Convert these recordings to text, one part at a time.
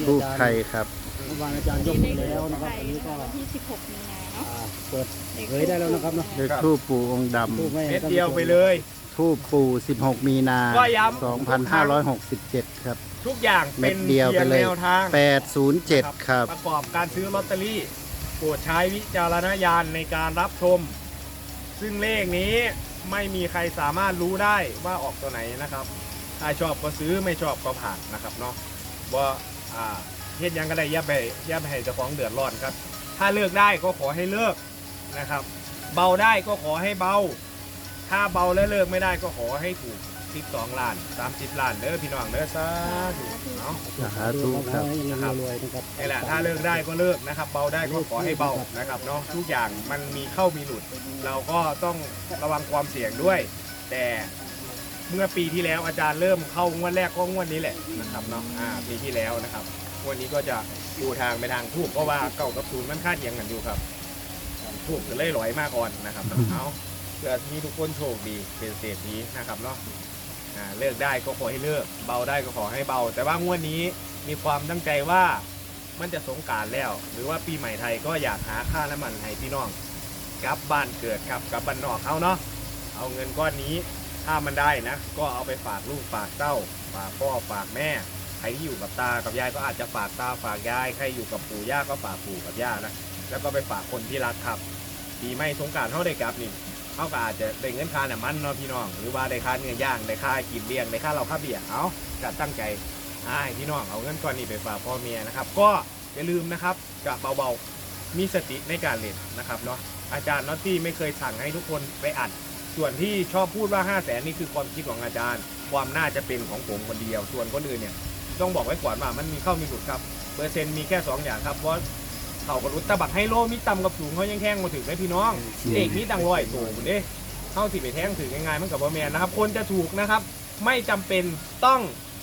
ที่ทูอาบจารย์ไทยครับ เมื่อวานอาจารย์ยกไปแล้วนะครับอันนี้ก็วันที่ 16 มีนาเนาะอ่าเปิดเผยได้แล้วนะครับเนาะเลขทูบปู่องค์ดทูบให้เม็ดท่านผู้ชเดียวไปเลยำทูบปู่ 16 มีนา ก็ย้ำ 2567 ครับ ทุกอย่างเม็เป็ดนเดียวเพีไปยงเลแนยวทาง807 ครับ ประกอบการซื้อลอตเตอรี่โปรดใช้วิจารณญาณในการรับชม ซึ่งเลขนี้ไม่มีใครสามารถรู้ได้ว่าออกตัวไหนนะครับ ถ้าชอบก็ซื้อไม่ชอบก็ผ่านนะครับเนาะว่า อ่าเฮ็ดหยังก็ได้อย่าไปอย่าไปให้เจ้าของเดือดร้อนครับ ถ้าเลิกได้ก็ขอให้เลิกนะครับ เบาได้ก็ขอให้เบา ถ้าเบาแล้วเลิกไม่ได้ก็ขอให้ถูก 12ล้าน 30ล้านเด้อพี่น้องเด้อสาธุเนาะ สาธุครับ ให้ยังรวยๆนะครับ นี่แหละถ้าเลิกได้ก็เลิกนะครับ เบาได้ก็ขอให้เบานะครับเนาะทุกอย่างมันมีเข้ามีหลุด เราก็ต้องระวังความเสี่ยงด้วย แต่ เมื่อปีที่แล้วอาจารย์เริ่มเข้างวดแรกก็งวดนี้แหละนะครับเนาะอ่าปีที่แล้วนะครับงวดนี้ก็จะดูทางไปทางทูบเพราะว่าเก่ากับศูนย์มันคาดเคียงกันอยู่ครับทูบจะเล่ยลอยมากก่อนนะครับเอาเพื่อมีทุกคนโชคดีเป็นเศรษฐีนะครับเนาะอ่าเลิกได้ก็ขอให้เลิกเบาได้ก็ขอให้เบา แต่ว่างวดนี้มีความตั้งใจว่ามันจะสงการแล้ว หรือว่าปีใหม่ไทยก็อยากหาค่าน้ำมันให้พี่น้องกลับบ้านเกิดครับกลับบ้านนอกเขาเนาะเอาเงินก้อนนี้ ถ้ามันได้นะ ก็เอาไปฝากลูกฝากเต้า ฝากพ่อฝากแม่ ใครที่อยู่กับตากับยายก็อาจจะฝากตาฝากยาย ใครอยู่กับปู่ย่าก็ฝากปู่กับย่านะ แล้วก็ไปฝากคนที่รักครับ ปีใหม่สงการเขาได้กับนี่เขาก็อาจจะได้เงินค่าน้ำมันเนาะพี่น้อง หรือว่าได้ค่าเนื้อย่างได้ค่ากินเลี้ยงได้ค่าเราค่าเบียร์เอาก็ตั้งใจให้พี่น้องเอาเงินก้อนนี้ไปฝากพ่อเมียนะครับ ก็อย่าลืมนะครับกับเบาๆ มีสติในการเล่นนะครับเนาะอาจารย์น็อตตี้ไม่เคยสั่งให้ทุกคนไปอัด ส่วนที่ชอบพูดว่า5 0 0แสนนี่คือความคิดของอาจารย์ ความน่าจะเป็นของผมคนเดียว ส่วนคนอื่นเนี่ยต้องบอกไว้ก่อนว่ามันมีเข้ามีหลุดครับเปอร์เซ็นต์มีแค่ 2 อย่างครับเพราะเขากระรุดตะบักให้โลมีต่ำกับสูงเขายังแข้งมาถึงได้พี่น้องเด็กนี้ต่างร้อยโตคุณเด้เข้าสิไปแท่งถึงยังไงมันกับว่าแมนนะครับคนจะถูกนะครับ ไม่จำเป็นต้อง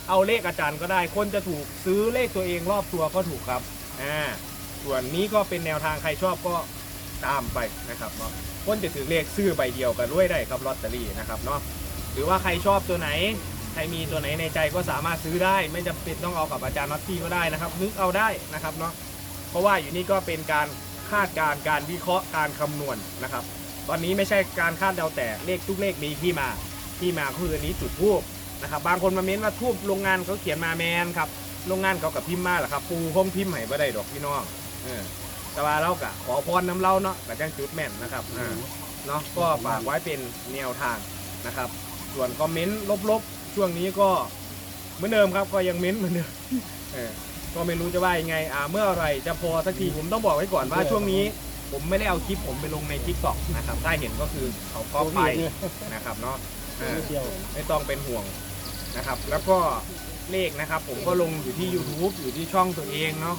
เอาเลขอาจารย์ก็ได้ คนจะถูกซื้อเลขตัวเองรอบตัวก็ถูกครับอ่าส่วนนี้ก็เป็นแนวทางใครชอบก็ ตามไปนะครับเนาะคนจะถือเลขซื้อใบเดียวกันด้วยได้ครับลอตเตอรี่นะครับเนาะหรือว่าใครชอบตัวไหนใครมีตัวไหนในใจก็สามารถซื้อได้ ไม่จำเป็นต้องเอากับอาจารย์น็อตตี้ก็ได้นะครับนึกเอาได้นะครับเนาะเพราะว่าอยู่นี่ก็เป็นการคาดการณ์การวิเคราะห์การคำนวณนะครับ ตอนนี้ไม่ใช่การคาดเดาแต่เลขทุกเลขมีที่มาที่มาคืออันนี้จุดทูบนะครับบางคนมาเม้นว่าทูบโรงงานเขาเขียนมาแมนครับโรงงานเขากับพิมพ์มาแหละครับปูคงพิมพ์ให้บ่ได้ดอกพี่น้องเออ แต่ว่าเรากะขอพรน้ำเล่าเนาะกับจังจุดแม่นนะครับอ่าเนาะก็ฝากไว้เป็นแนวทางนะครับ ส่วนคอมเมนต์ลบๆ ช่วงนี้ก็เหมือนเดิมครับก็ยังเม้นเหมือนเดิมเออก็ไม่รู้จะว่ายังไงอ่าเมื่อไหรจะพอสักทีผมต้องบอกไว้ก่อนว่าช่วงนี้ ผมไม่ได้เอาคลิปผมไปลงในทิกตอกนะครับถ้าเห็นก็คือเขาก็ไปนะครับเนาะอ่าเดียวไม่ต้องเป็นห่วงนะครับ แล้วก็เลขนะครับ ผมก็ลงอยู่ที่ YouTube อยู่ที่ช่องตัวเองเนาะ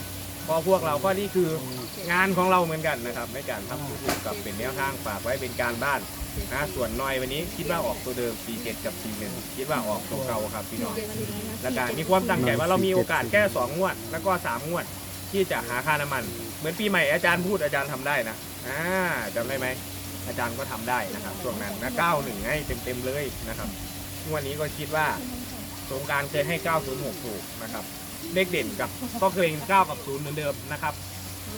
เพอพวกเราก็นี่คืองานของเราเหมือนกันนะครับในการทำ YouTube กับเป็นแนวทางฝากไว้เป็นการบ้านนะส่วนน้อยวันนี้คิดว่าออกตัวเดิม 47 กับ 41 คิดว่าออกตัวเก่าครับพี่น้องและการมีความตั้งใจว่าเรามีโอกาสแค่2งวด แล้วก็3งวดที่จะหาค่าน้ำมัน เหมือนปีใหม่อาจารย์พูดอาจารย์ทำได้นะอ่าจำได้ไหมอาจารย์ก็ทำได้นะครับช่วงนั้นนะ91ให้เต็มๆเลยนะครับวันนี้ก็คิดว่าสงการเคยให้ 906ถูกนะครับ เลขเด่นกับก็เคยเป็น9กับ0เหมือนเดิมนะครับ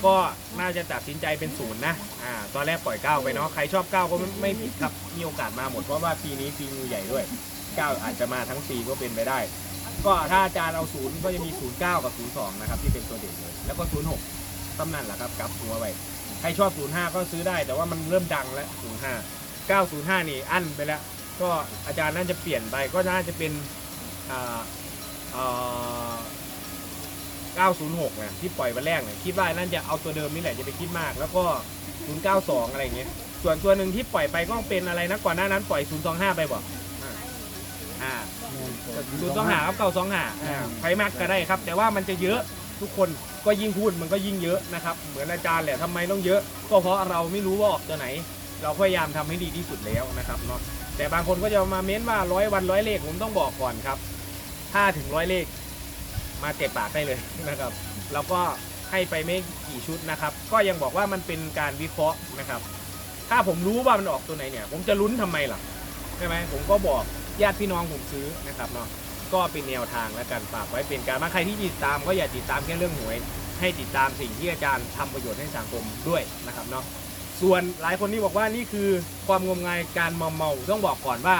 ก็น่าจะตัดสินใจเป็นศูนย์นะอ่าตอนแรกปล่อย9ไปเนาะใครชอบ9ก็ไม่ไม่ผิดครับมีโอกาสมาหมดเพราะว่าปีนี้ปีงูใหญ่ด้วย9อาจจะมาทั้งปีก็เป็นไปได้ ก็ถ้าอาจารย์เอา0ก็จะมี09กับ02นะครับที่เป็นตัวเด่นเลยแล้วก็06ตำนั่นแหละครับกลับหัวไปใครชอบ05ก็ซื้อได้ แต่ว่ามันเริ่มดังแล้ว05 905นี่อั้นไปแล้ว ก็อาจารย์น่าจะเปลี่ยนไปก็น่าจะเป็นอ่าอ่า 906นะที่ปล่อยวันแรกเนี่ยคิดว่าน่าจะเอาตัวเดิมนี่แหละจะไปคิดมาก แล้วก็ 092 อะไรอย่างเงี้ยส่วนตัวหนึ่งที่ปล่อยไปก็เป็นอะไรนะก่อนหน้านั้นปล่อย 025 ไปบอกอ่าอ่าศูนย์สองหาครับเก่าสองหาใครมากก็ได้ครับ แต่ว่ามันจะเยอะทุกคนก็ยิ่งพูดมันก็ยิ่งเยอะนะครับ เหมือนอาจารย์แหละทำไมต้องเยอะ ก็เพราะเราไม่รู้ว่าออกตัวไหน เราพยายามทำให้ดีที่สุดแล้วนะครับเนาะแต่บางคนก็จะมาเม้นว่าร้อยวันร้อยเลขผมต้องบอกก่อนครับถ้าถึงร้อยเลข มาเจ็บปากได้เลยนะครับแล้วก็ให้ไปไม่กี่ชุดนะครับ ก็ยังบอกว่ามันเป็นการวิเคราะห์นะครับ ถ้าผมรู้ว่ามันออกตัวไหนเนี่ย ผมจะลุ้นทำไมล่ะใช่ไหมผมก็บอกญาติพี่น้องผมซื้อนะครับเนาะก็เป็นแนวทางและกันฝากไว้เป็นการมาใครที่ติดตามก็อย่าติดตามแค่เรื่องหวย ให้ติดตามสิ่งที่อาจารย์ทำประโยชน์ให้สังคมด้วยนะครับเนาะส่วนหลายคนที่บอกว่านี่คือความงมงายการมอมเมาต้องบอกก่อนว่า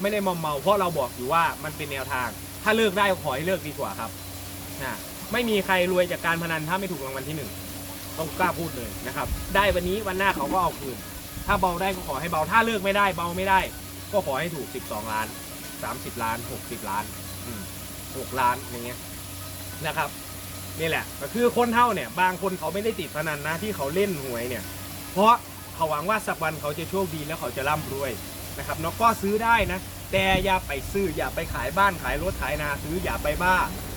ไม่ได้มอมเมา เพราะเราบอกอยู่ว่ามันเป็นแนวทาง ถ้าเลิกได้ขอให้เลิกดีกว่าครับ นะไม่มีใครรวยจากการพนันถ้าไม่ถูกรางวัลที่หนึ่งต้องกล้าพูดเลยนะครับ ได้วันนี้วันหน้าเขาก็เอาคืน ถ้าเบาได้ก็ขอให้เบาถ้าเลิกไม่ได้เบาไม่ได้ ก็ขอให้ถูก 12 ล้าน 30 ล้าน 60 ล้านอืม6ล้านอย่างเงี้ยนะครับนี่แหละก็คือคนเท่าเนี่ย บางคนเขาไม่ได้ติดพนันนะที่เขาเล่นหวยเนี่ย เพราะเขาหวังว่าสักวันเขาจะโชคดีแล้วเขาจะร่ำรวยนะครับเนาะก็ซื้อได้นะ แต่อย่าไปซื้ออย่าไปขายบ้านขายรถขายนาซื้ออย่าไปบ้า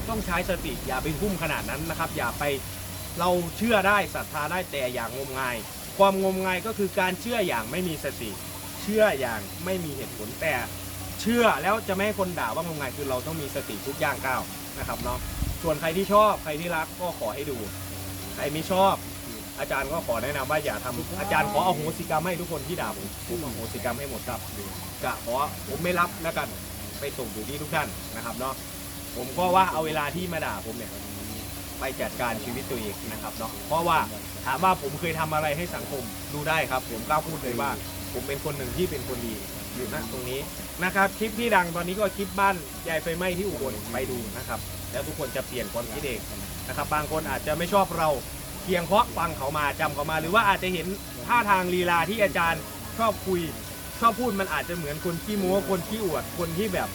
ต้องใช้สติอย่าไปหุ้มขนาดนั้นนะครับ อย่าไปเราเชื่อได้ศรัทธาได้แต่อย่างงมงาย ความงมงายก็คือการเชื่ออย่างไม่มีสติ เชื่ออย่างไม่มีเหตุผลแต่ เชื่อแล้วจะไม่ให้คนด่าว่างมงายคือเราต้องมีสติทุกอย่างก้าวนะครับเนาะส่วนใครที่ชอบใครที่รักก็ขอให้ดู ใครไม่ชอบ อาจารย์ก็ขอแนะนำว่าอย่าทำอาจารย์ขอเอาโหสิกรรมให้ทุกคนที่ด่าผมผมเอาโหสิกรรมให้หมดครับกะขอผมไม่รับแล้วกันไปส่งอยู่ที่ทุกท่านนะครับเนาะผมก็ว่าเอาเวลาที่มาด่าผมเนี่ยไปจัดการชีวิตตัวเองนะครับเนาะเพราะว่าถามว่าผมเคยทำอะไรให้สังคมดูได้ครับ ผมกล้าพูดเลยว่า ผมเป็นคนหนึ่งที่เป็นคนดีอยู่ณตรงนี้นะครับคลิปที่ดังตอนนี้ก็คลิปบ้านยายไฟไหม้ที่อุบลไปดูนะครับ แล้วทุกคนจะเปลี่ยนความคิดเองนะครับ บางคนอาจจะไม่ชอบเรา เพียงเพราะฟังเขามาจำเขามา หรือว่าอาจจะเห็นท่าทางลีลาที่อาจารย์ชอบคุย ชอบพูดมันอาจจะเหมือนคนขี้โม้คนขี้อวดคนที่แบบ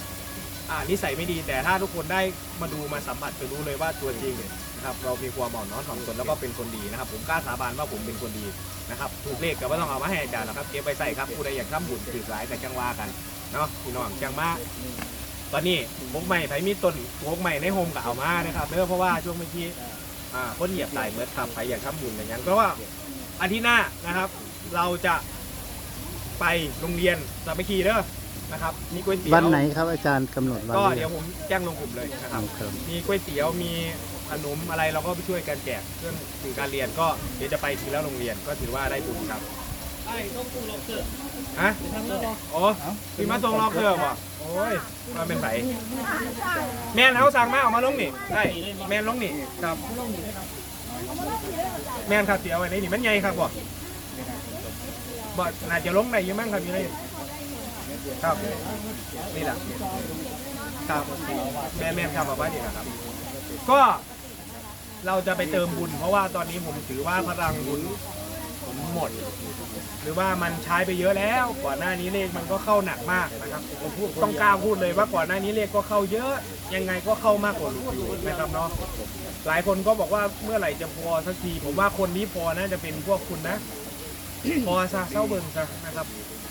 อ่านิสัยไม่ดี แต่ถ้าทุกคนได้มาดูมาสัมผัสจะรู้เลยว่าตัวจริงเนี่ยนะครับเรามีความอ่อนน้อมถ่อมตนแล้วก็เป็นคนดีนะครับ ผมกล้าสาบานว่าผมเป็นคนดีนะครับถูกเลขก็ไม่ต้องเอามาให้อาจารย์หรอกครับเก็บไปใส่ครับผู้ใดอยากทำบุญถือสายกับจังว่ากันเนาะพี่น้องจังมาตอนนี้พกใหม่ไผมีต้นพกใหม่ในโฮมก็เอามานะครับเด้อเพราะว่าช่วงเมื่อกี้ อ่าคนเหยียบตายเมื่อทำใครอยากทำบุญอย่างนั้นก็ว่าอาทิตย์หน้านะครับ เราจะไปโรงเรียนสามัคคีเด้อนะครับ มีก๋วยเตี๋ยววันไหนครับอาจารย์กำหนดวันก็หรือเดี๋ยัยวงผมแจ้งลงกลุ่มเลยนะครับครับมีก๋วยเตี๋ยวมีขนมอะไรเราก็ไปช่วยกันแจกเพื่อนถึงการเรียนก็เดี๋ยวจะไปทีละโรงเรียนก็ถือว่าได้บุญครับ ฮะโอ้พี่มาตรงรอบเครื่องบ่โอ้ยมาเป็นไผแมนเขาสั่งมาเอามาลงนี่ได้แมนลงนี่ครับ แมนครับเดี๋ยวไว้ในนี่มันใหญ่ครับบ่บ่น่าจะลงได้อยู่มั้งครับอยู่ในครับนี่แหละครับแมนแมนครับเอาไว้นี่นะครับ ก็เราจะไปเติมบุญ เพราะว่าตอนนี้ผมถือว่าพลังบุญ หมด หรือว่ามันใช้ไปเยอะแล้ว ก่อนหน้านี้เลขมันก็เข้าหนักมากนะครับผมพูดต้องกล้าพูดเลยว่าก่อนหน้านี้เลขก็เข้าเยอะ ยังไงก็เข้ามากกว่าหลุดอยู่นะครับเนาะหลายคนก็บอกว่าเมื่อไหร่จะพอสักทีผมว่าคนนี้พอน่าจะเป็นพวกคุณนะพอซะเศร้าเบิ่งซะนะครับ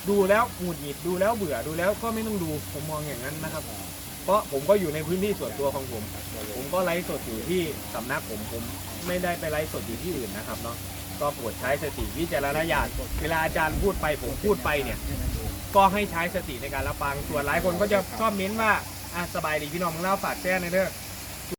ดูแล้วหงุดหงิดดูแล้วเบื่อดูแล้วก็ไม่ต้องดูผมมองอย่างนั้นนะครับเพราะผมก็อยู่ในพื้นที่ส่วนตัวของผม ผมก็ไลฟ์สดอยู่ที่สำนักผมผมไม่ได้ไปไลฟ์สดอยู่ที่อื่นนะครับเนาะ ก็โปรดใช้สติวิจารณญาณเวลาอาจารย์พูดไปผมพูดไปเนี่ย ก็ให้ใช้สติในการรับฟังส่วนหลายคนก็จะชอบเม้นว่าอะสบายดีพี่น้องมึงเล่าฝากแจ้งหน่อยเด้อ